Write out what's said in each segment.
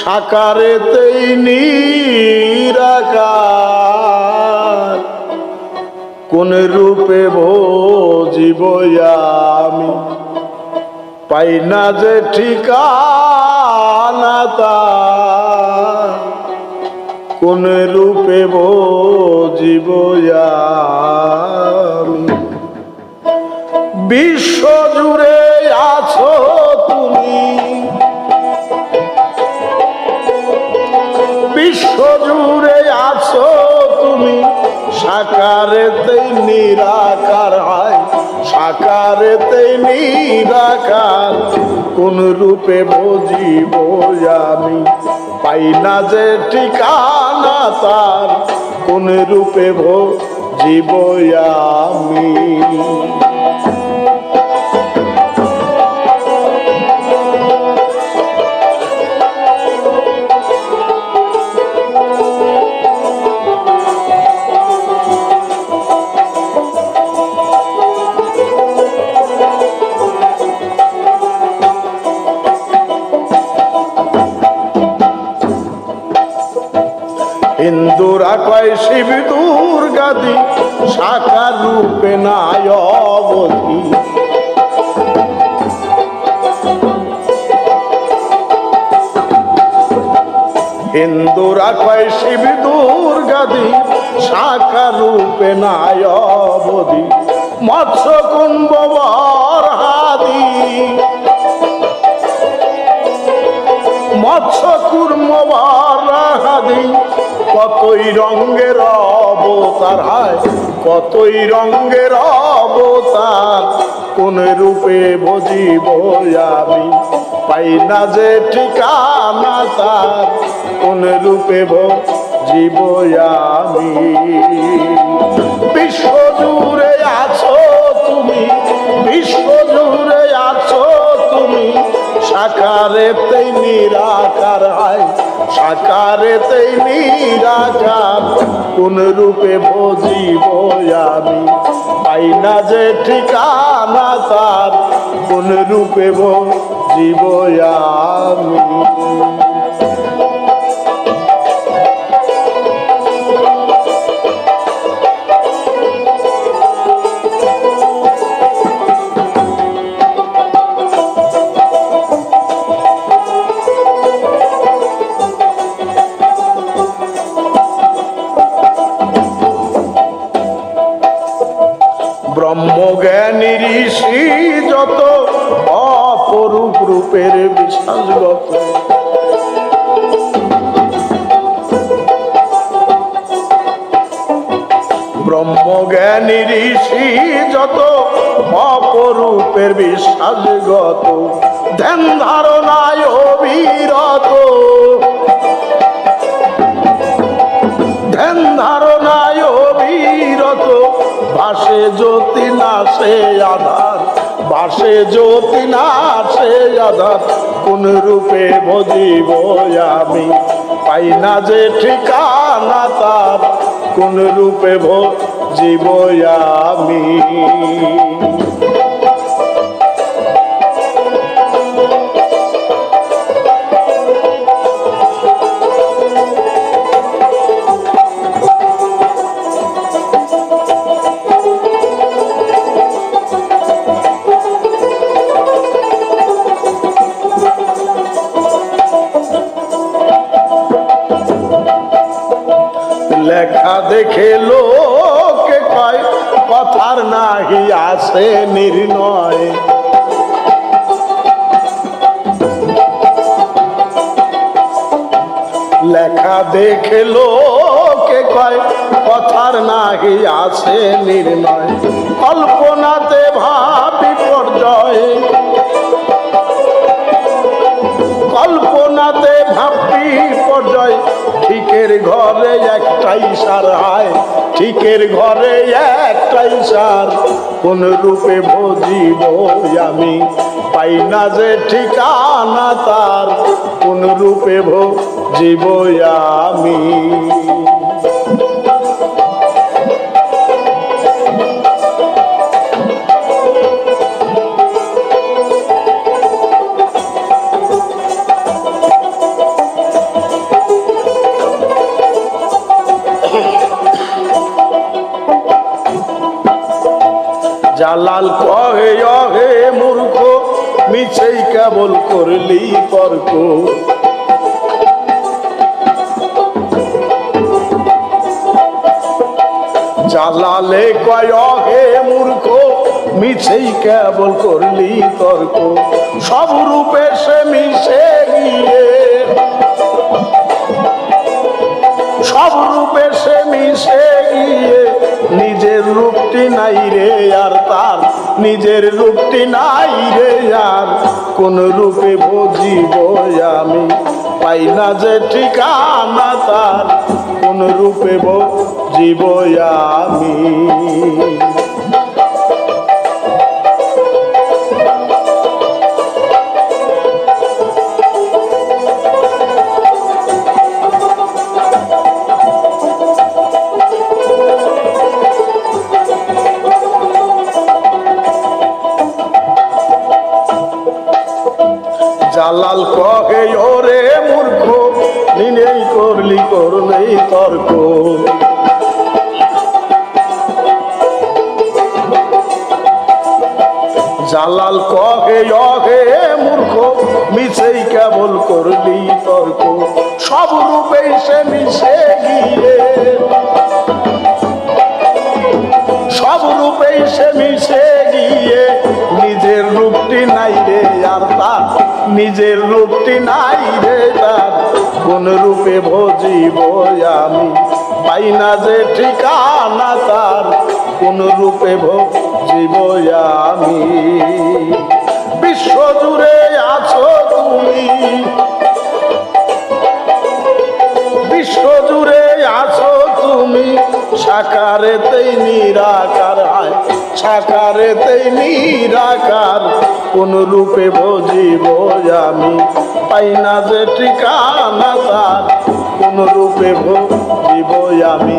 সাকারেতেই নিরাকার। কোন রূপে ভোজিব আমি? পাই না যে ঠিকানা কোন রূপে ভোজিব আমি? বিশ্ব জুড়ে আছো তুমি। সাকারেতেই নিরাকার হয়। সাকারেতেই নিরাকার। কোন রূপে বুঝিব আমি। পাই না যে ঠিকানা তার। কোন রূপে ভোজিব হিন্দুরা কয় শিব দুর্গাদি সাকার রূপে নাই অবধি হিন্দুরা কয় শিব দুর্গাদি সাকার রূপে নাই অবধি মৎস্য কুম্ভ হাদি। মৎস্য কুর্ম হাদি। কতই রঙ্গের অবতার হয়, কতই রঙ্গের অবতার কোন রূপে বজি আমি? পাই না যে ঠিকানা তার, কোন রূপে ভ আমি? কোন রূপে বজিব আমি। পাই না যে ঠিকানা তার কোন রূপে বজিব আমি। ব্রহ্মজ্ঞানী ঋষি যত অপরূপ রূপের বিশ্বাসগত। ব্রহ্মজ্ঞানী ঋষি যত অপরূপের বিশ্বাসগত। ধ্যান ধারণায় অবিরত। ধ্যান ধারণায় বাসে জ্যোতি না সে আধার, বাসে জ্যোতি না সে আধার, কোন রূপে বুঝিব আমি? পাই না যে ঠিকানা তার, কোন রূপে বুঝিব আমি? দেখে লোকে কয় কথার নাহি আসে নির্ণয় লেখা দেখে লোকে কয় কথার নাহি আসে নির্ণয় কল্পনাতে ভাবি পর্যায়ে ঠিকের ঘরে একটাই সার হয় ঠিকের ঘরে একটাই সার। কোন রূপে ভজিব আমি, পাই না যে ঠিকানা তার। কোন রূপে ভজিব আমি। জালাল কহে, অহে মূর্খ, মিছেই কেবল করলি তর্ক। জালালে কয় হে মূর্খ, মিছেই কেবল করলি তর্ক। সব রূপে সে মিশে গিয়ে। সব রূপে সে মিশে গিয়ে। নিজের রূপটি নাই রে আর তার নিজের রূপটি নাই রে আর। কোন রূপে বুঝিব আমি? পাই না যে ঠিকানা তার। কোন রূপে বুঝিব আমি? জালাল কহে, ওরে মূর্খ নিনেই করলি, করলেই তর্ক। জালাল কহে অহে মূর্খ মিছেই কেবল করলি তর্ক। সব রূপে সে মিশে গিয়ে। সব রূপে সে মিশে নিজের রূপটি নাই রে তার। কোন রূপে ভজিব আমি? পাই না যে ঠিকানা তার। কোন রূপে ভজিব আমি? বিশ্ব জুড়ে আছো তুমি। বিশ্ব জুড়ে আছো তুমি। সাকারেতেই নিরাকার হয় সাকারেতেই নিরাকার, কোন রূপে বুঝিব আমি? পাই না যে ঠিকানা তার, কোন রূপে বুঝিব আমি?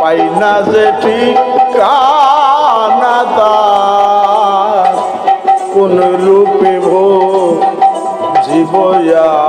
পাই না যে ঠিকানা তার, কোন রূপে ভো জীবয়া